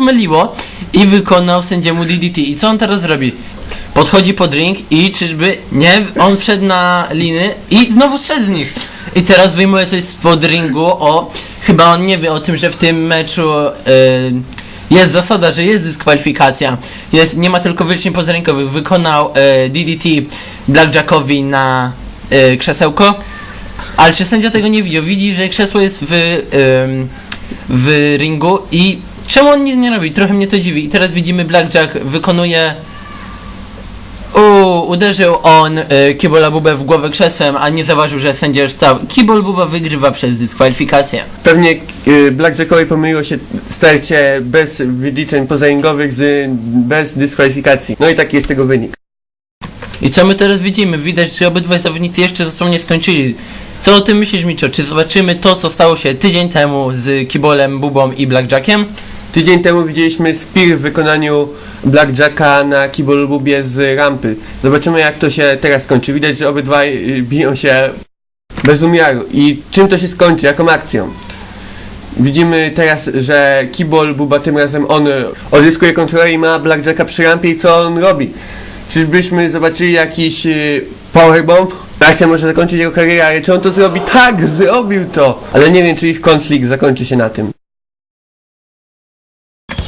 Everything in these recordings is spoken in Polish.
pomyliło i wykonał sędziemu DDT. I co on teraz robi? Podchodzi pod ring i czyżby nie, on wszedł na liny i znowu szedł z nich. I teraz wyjmuje coś spod ringu, o, chyba on nie wie o tym, że w tym meczu y, jest zasada, że jest dyskwalifikacja. Jest, nie ma tylko wyczyn pozarękowych. Wykonał y, DDT Blackjackowi na y, krzesełko, ale czy sędzia tego nie widział? Widzi, że krzesło jest w, w ringu i czemu on nic nie robi? Trochę mnie to dziwi. I teraz widzimy Blackjack wykonuje Uuu, uderzył on y, Kibola Bubę w głowę krzesłem, a nie zauważył, że sędzia już stał. Kibol Buba wygrywa przez dyskwalifikację. Pewnie y, Blackjackowi pomyliło się starcie bez wyliczeń pozaringowych z bez dyskwalifikacji. No i taki jest tego wynik. I co my teraz widzimy? Widać, że obydwaj zawodnicy jeszcze ze sobą nie skończyli. Co o tym myślisz, Micho? Czy zobaczymy to, co stało się tydzień temu z Kibolem, Bubą i Blackjackiem? Tydzień temu widzieliśmy Spear w wykonaniu Blackjacka na Kibolubie z rampy. Zobaczymy jak to się teraz skończy. Widać, że obydwaj y, biją się bez umiaru. I czym to się skończy? Jaką akcją? Widzimy teraz, że Kibol Buba tym razem on y, odzyskuje kontrolę i ma Blackjacka przy rampie i co on robi? Czyżbyśmy zobaczyli jakiś y, powerbomb? Akcja może zakończyć jego karierę, ale czy on to zrobi? Tak, zrobił to! Ale nie wiem, czy ich konflikt zakończy się na tym.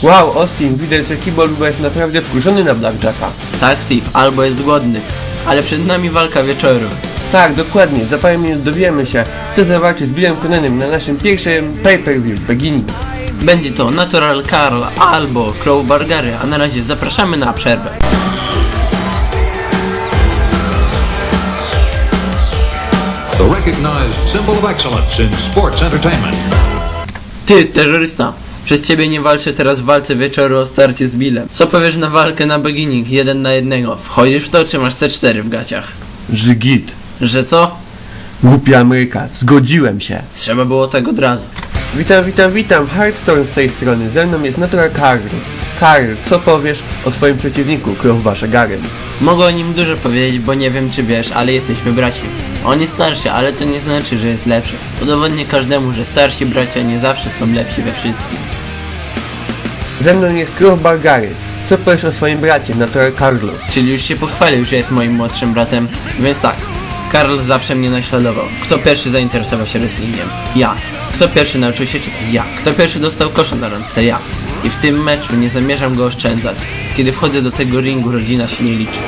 Wow, Austin, widać, że Kibol Buba jest naprawdę wkurzony na Blackjacka. Tak, Steve, albo jest głodny. Ale przed nami walka wieczoru. Tak, dokładnie, za parę minut dowiemy się, kto zawalczy z Billem Connenem na naszym pierwszym pay-per-view w Beginning. Będzie to Natural Carl albo Crow Bargary, a na razie zapraszamy na przerwę. the recognized symbol of excellence in sports entertainment. Ty, terrorysta! Przez ciebie nie walczę teraz w walce wieczoru o starcie z Billem. Co powiesz na walkę na beginning, jeden na jednego? Wchodzisz w to, czy masz C4 w gaciach? Żgit. Że co? Głupia Ameryka, zgodziłem się. Trzeba było tak od razu. Witam, witam, witam, Hearthstone z tej strony, ze mną jest Natural Karl. Karl, co powiesz o swoim przeciwniku, Krowbarze Garem? Mogę o nim dużo powiedzieć, bo nie wiem czy wiesz, ale jesteśmy braci. On jest starszy, ale to nie znaczy, że jest lepszy. Udowodnię każdemu, że starsi bracia nie zawsze są lepsi we wszystkim. Ze mną jest Krowbar Gary. Co powiesz o swoim bracie, Natural Karlu? Czyli już się pochwalił, że jest moim młodszym bratem, więc tak. Karl zawsze mnie naśladował. Kto pierwszy zainteresował się wrestlingiem? Ja. Kto pierwszy nauczył się czytać? Ja. Kto pierwszy dostał kosza na ręce? Ja. I w tym meczu nie zamierzam go oszczędzać. Kiedy wchodzę do tego ringu, rodzina się nie liczy.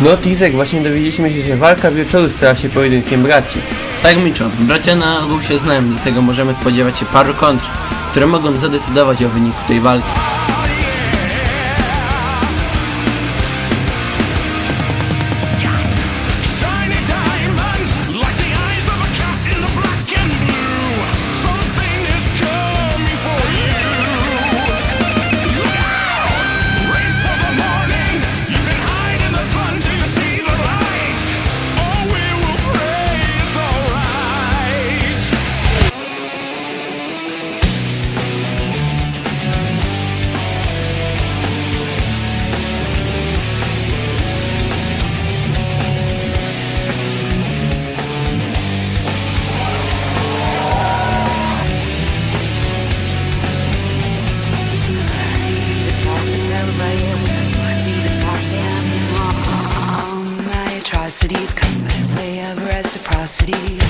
No Tizek, właśnie dowiedzieliśmy się, że walka wieczoru stała się pojedynkiem braci. Tak Micho, bracia na ogół się znają, dlatego możemy spodziewać się paru kontr, które mogą zadecydować o wyniku tej walki. pretty.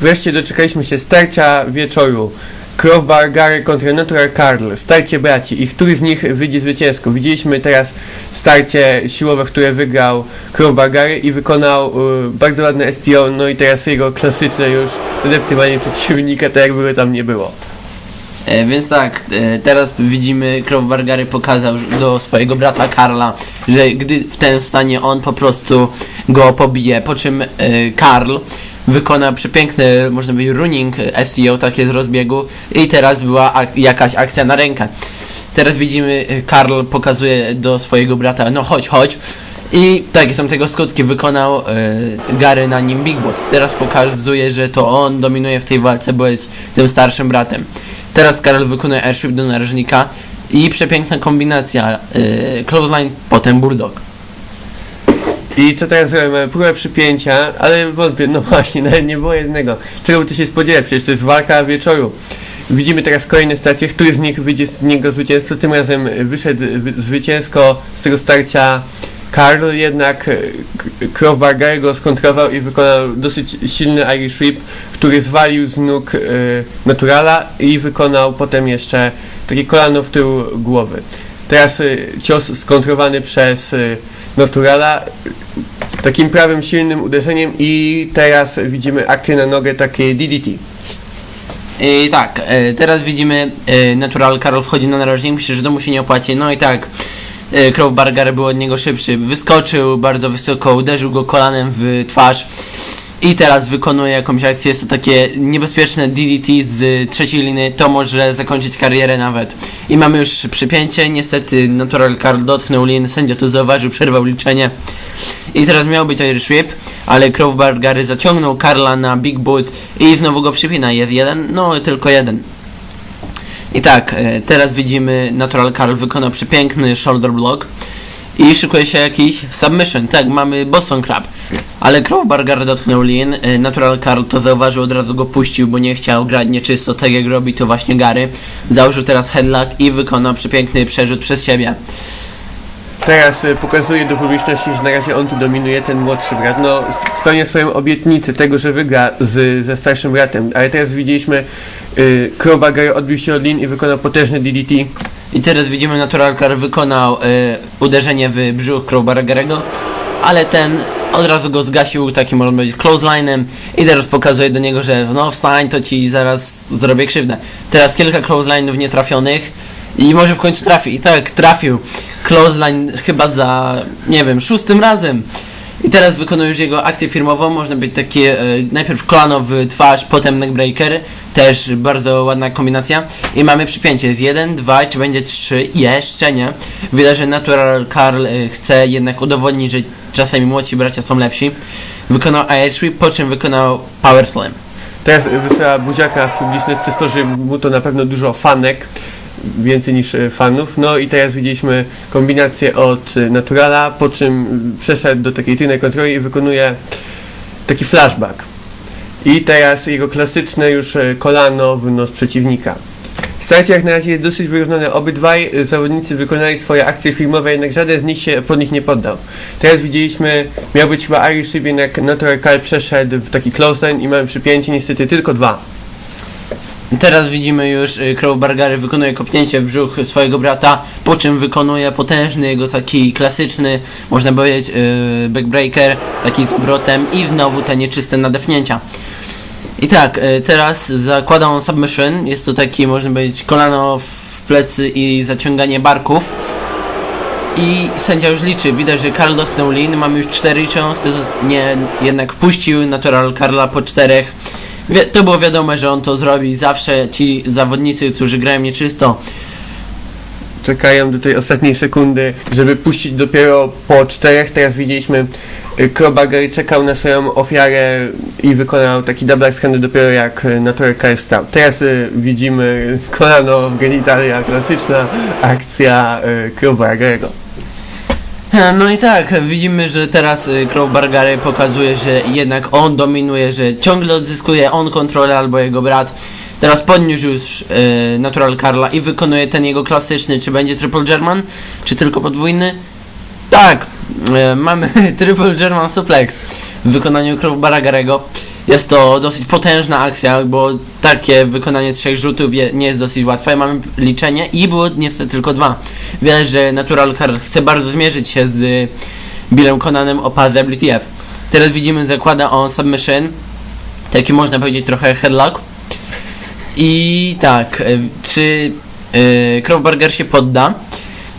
Wreszcie doczekaliśmy się starcia wieczoru. Crowbar Gary kontra Natural Carl, starcie braci i który z nich wyjdzie zwycięsko. Widzieliśmy teraz starcie siłowe, które wygrał Crowbar Gary i wykonał y, bardzo ładne STO, no i teraz jego klasyczne już deptywanie przeciwnika, tak jakby tam nie było. E, więc tak, e, teraz widzimy, Crowbar Gary pokazał do swojego brata Karla, że gdy w ten stanie on po prostu go pobije, po czym e, Karl wykona przepiękny, można powiedzieć, running SEO, takie z rozbiegu i teraz była ak- jakaś akcja na rękę. Teraz widzimy, e, Karl pokazuje do swojego brata, no chodź, chodź. I takie są tego skutki, wykonał e, Gary na nim Big Boss. Teraz pokazuje, że to on dominuje w tej walce, bo jest tym starszym bratem. Teraz Karol wykonuje airship do narożnika i przepiękna kombinacja e, clothesline, potem bulldog. I co teraz zrobimy? Próbę przypięcia, ale wątpię, no właśnie, nawet nie było jednego. Czego by tu się spodziewać? Przecież to jest walka wieczoru. Widzimy teraz kolejne starcie, który z nich wyjdzie z niego zwycięzcą. Tym razem wyszedł wy- zwycięsko z tego starcia Karl, jednak Crowbar go skontrował i wykonał dosyć silny Irish Whip, który zwalił z nóg e, Naturala i wykonał potem jeszcze takie kolano w tył głowy. Teraz e, cios skontrowany przez e, Naturala takim prawym silnym uderzeniem i teraz widzimy akcję na nogę takiej DDT. I tak, e, teraz widzimy Natural Karol wchodzi na narożnik, myślę, że to mu się nie opłaci. No i tak, Crowbar Gary był od niego szybszy, wyskoczył bardzo wysoko, uderzył go kolanem w twarz. I teraz wykonuje jakąś akcję, jest to takie niebezpieczne DDT z trzeciej liny, to może zakończyć karierę nawet. I mamy już przypięcie, niestety Natural Karl dotknął lin, sędzia to zauważył, przerwał liczenie. I teraz miał być Irish Whip, ale Crowbar Gary zaciągnął Karla na Big Boot i znowu go przypina. Jest jeden, no tylko jeden. I tak, e, teraz widzimy Natural Karl wykonał przepiękny shoulder block i szykuje się jakiś submission. Tak, mamy Boston Crab. Ale Crowbar dotknął lin, e, Natural Karl to zauważył, od razu go puścił, bo nie chciał grać nieczysto, tak jak robi to właśnie Gary. Założył teraz headlock i wykonał przepiękny przerzut przez siebie. Teraz y, pokazuje do publiczności, że na razie on tu dominuje, ten młodszy brat. No, sp- spełnia swoją obietnicę tego, że wygra z, ze starszym bratem. Ale teraz widzieliśmy, y, Crowbar Gary odbił się od lin i wykonał potężny DDT. I teraz widzimy Natural Car wykonał y, uderzenie w brzuch Crowbara Garego, ale ten od razu go zgasił takim można powiedzieć clotheslinem i teraz pokazuje do niego, że no wstań to ci zaraz zrobię krzywdę. Teraz kilka clothesline'ów nietrafionych i może w końcu trafi. I tak trafił. Clothesline chyba za nie wiem, szóstym razem. I teraz wykonuje już jego akcję firmową, można być takie, e, najpierw kolano w twarz, potem neckbreaker, też bardzo ładna kombinacja. I mamy przypięcie, jest 1, 2, czy będzie 3, jeszcze nie. Widać, że Natural Carl e, chce jednak udowodnić, że czasami młodsi bracia są lepsi. Wykonał Irish Whip, po czym wykonał Power Slam. Teraz wysyła buziaka w publiczność, co stworzy mu to na pewno dużo fanek, więcej niż y, fanów. No i teraz widzieliśmy kombinację od y, Naturala, po czym przeszedł do takiej tylnej kontroli i wykonuje taki flashback. I teraz jego klasyczne już y, kolano w nos przeciwnika. Starcie jak na razie jest dosyć wyrównane. Obydwaj zawodnicy wykonali swoje akcje filmowe, jednak żaden z nich się pod nich nie poddał. Teraz widzieliśmy, miał być chyba Irish Whip, jednak Natural Carl przeszedł w taki close line i mamy przypięcie niestety tylko dwa. Teraz widzimy już y, Crowbar Gary wykonuje kopnięcie w brzuch swojego brata, po czym wykonuje potężny jego taki klasyczny, można powiedzieć, yy, backbreaker, taki z obrotem i znowu te nieczyste nadepnięcia. I tak, y, teraz zakłada on submission, jest to taki, można powiedzieć, kolano w plecy i zaciąganie barków. I sędzia już liczy, widać, że Karl dotknął lin, mamy już cztery liczy, on chce, nie, jednak puścił Natural Karla po czterech. Wie, to było wiadome, że on to zrobi, zawsze ci zawodnicy, którzy grają nieczysto, czekają do tej ostatniej sekundy, żeby puścić dopiero po czterech. Teraz widzieliśmy y, Krobagger czekał na swoją ofiarę i wykonał taki double handed dopiero jak y, Natural Car stał. Teraz y, widzimy kolano w genitalia, klasyczna akcja Krobaggera. E, No i tak, widzimy, że teraz y, Crowbar Gary pokazuje, że jednak on dominuje, że ciągle odzyskuje on kontrolę albo jego brat. Teraz podniósł już y, Natural Carla i wykonuje ten jego klasyczny, czy będzie Triple German, czy tylko podwójny? Tak, e, mamy Triple German Suplex w wykonaniu Crowbara. Jest to dosyć potężna akcja, bo takie wykonanie trzech rzutów je, nie jest dosyć łatwe. Mamy liczenie i było niestety tylko dwa. Widać, że Natural Karl chce bardzo zmierzyć się z Billem Conanem o pas WTF. Teraz widzimy, zakłada on submission, taki można powiedzieć trochę headlock. I tak, y, czy yy, się podda?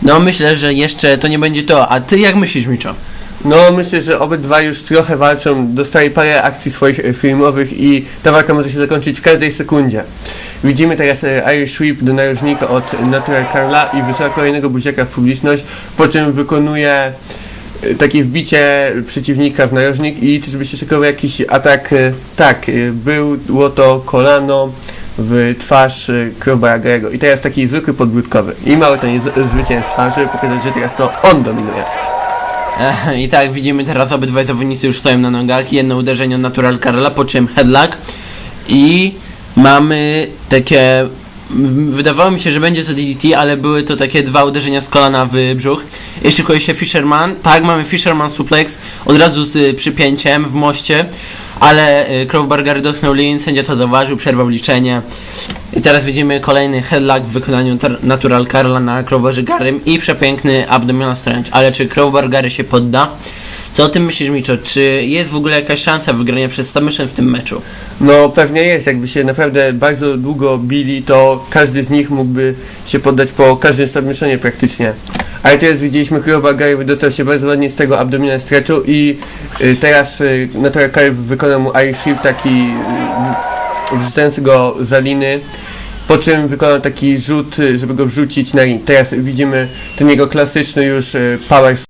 No myślę, że jeszcze to nie będzie to. A ty jak myślisz, Miczo? No myślę, że obydwaj już trochę walczą, dostali parę akcji swoich e, filmowych i ta walka może się zakończyć w każdej sekundzie. Widzimy teraz e, Irish Whip do narożnika od Natural Carla i wysyła kolejnego buziaka w publiczność, po czym wykonuje e, takie wbicie przeciwnika w narożnik i czyżby się szykował jakiś atak, tak, było to kolano w twarz e, Crowbargerego i teraz taki zwykły podbródkowy i mały to nie z- zwycięstwa, żeby pokazać, że teraz to on dominuje. I tak widzimy teraz obydwaj zawodnicy już stoją na nogach. Jedno uderzenie Natural Karla, po czym headlock. I mamy takie. Wydawało mi się, że będzie to DDT, ale były to takie dwa uderzenia z kolana w brzuch. I szykuje się Fisherman. Tak, mamy Fisherman suplex od razu z przypięciem w moście. Ale y, Crowbarger dotknął lin, sędzia to zauważył, przerwał liczenie. I teraz widzimy kolejny headlock w wykonaniu Natural Carla na Crowbarze Garym i przepiękny abdominal stretch. Ale czy Crowbar Gary się podda? Co o tym myślisz, Micho? Czy jest w ogóle jakaś szansa wygrania przez submission w tym meczu? No pewnie jest, jakby się naprawdę bardzo długo bili, to każdy z nich mógłby się poddać po każdym submissionie praktycznie. Ale teraz widzieliśmy Gary wydostał się bardzo ładnie z tego abdominal stretchu i y, teraz y, Natural Curry wykonał Irish Whip taki y, wrzucający go za liny. Po czym wykonał taki rzut, y, żeby go wrzucić na ring. Teraz widzimy ten jego klasyczny już y, power